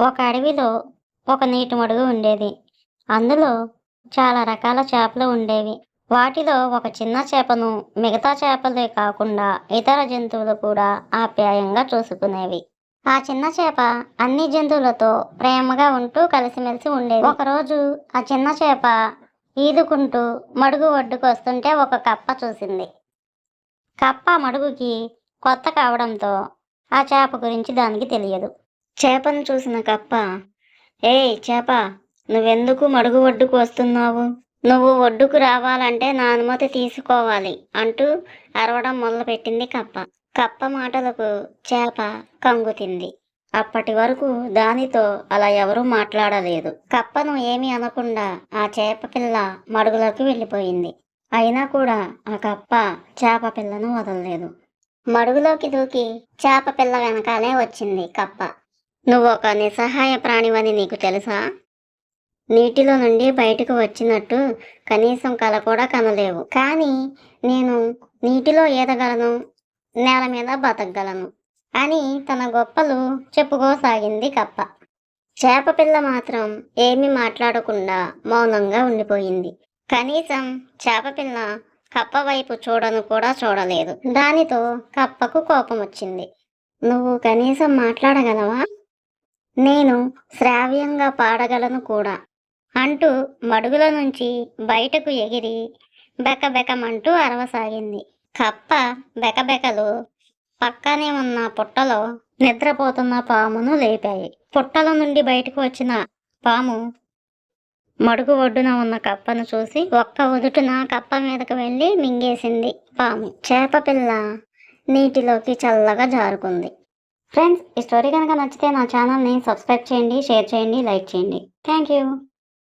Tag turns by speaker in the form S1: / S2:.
S1: ఒక అడవిలో ఒక నీటి మడుగు ఉండేది. అందులో చాలా రకాల చేపలు ఉండేవి. వాటిలో ఒక చిన్న చేపను మిగతా చేపలే కాకుండా ఇతర జంతువులు కూడా ఆప్యాయంగా చూసుకునేవి. ఆ చిన్న చేప అన్ని జంతువులతో ప్రేమగా ఉంటూ కలిసిమెలిసి ఉండేది. ఒకరోజు ఆ చిన్న చేప ఈదుకుంటూ మడుగు ఒడ్డుకు వస్తుంటే ఒక కప్ప చూసింది. కప్ప మడుగుకి కొత్త కావడంతో ఆ చేప గురించి దానికి తెలియదు. చేపను చూసిన కప్ప ఏయ్ చేప నువ్వెందుకు మడుగు ఒడ్డుకు వస్తున్నావు? నువ్వు ఒడ్డుకు రావాలంటే నా అనుమతి తీసుకోవాలి అంటూ అరవడం మొదలుపెట్టింది కప్ప. కప్ప మాటలకు చేప కంగుతింది అప్పటి వరకు దానితో అలా ఎవరూ మాట్లాడలేదు. కప్పను ఏమీ అనకుండా ఆ చేప పిల్ల మడుగులోకి వెళ్ళిపోయింది. అయినా కూడా ఆ కప్ప చేప పిల్లను వదలలేదు. మడుగులోకి దూకి చేప పిల్ల వెనకాలే వచ్చింది కప్ప. నువ్వు ఒక నిస్సహాయ ప్రాణివని నీకు తెలుసా? నీటిలో నుండి బయటకు వచ్చినట్టు కనీసం కల కూడా కనలేవు. కానీ నేను నీటిలో ఈదగలను నేల మీద బతకగలను అని తన గొప్పలు చెప్పుకోసాగింది కప్ప. చేప పిల్ల మాత్రం ఏమీ మాట్లాడకుండా మౌనంగా ఉండిపోయింది. కనీసం చేప పిల్ల కప్ప వైపు చూడను కూడా చూడలేదు. దానితో కప్పకు కోపం వచ్చింది నువ్వు కనీసం మాట్లాడగలవా? నేను శ్రావ్యంగా పాడగలను కూడా. అంటూ మడుగుల నుంచి బయటకు ఎగిరి బెకబెకమంటూ అరవసాగింది. కప్ప బెకబెకలు పక్కనే ఉన్న పుట్టలో నిద్రపోతున్న పామును లేపాయి. పుట్టల నుండి బయటకు వచ్చిన పాము మడుగు ఒడ్డున ఉన్న కప్పను చూసి ఒక్క ఉదుటున కప్ప మీదకు వెళ్ళి మింగేసింది పాము. చేప పిల్ల నీటిలోకి చల్లగా జారుకుంది. ఫ్రెండ్స్ ఈ స్టోరీ కనుక నచ్చితే నా ఛానల్ని సబ్స్క్రైబ్ చేయండి షేర్ చేయండి లైక్ చేయండి. Thank you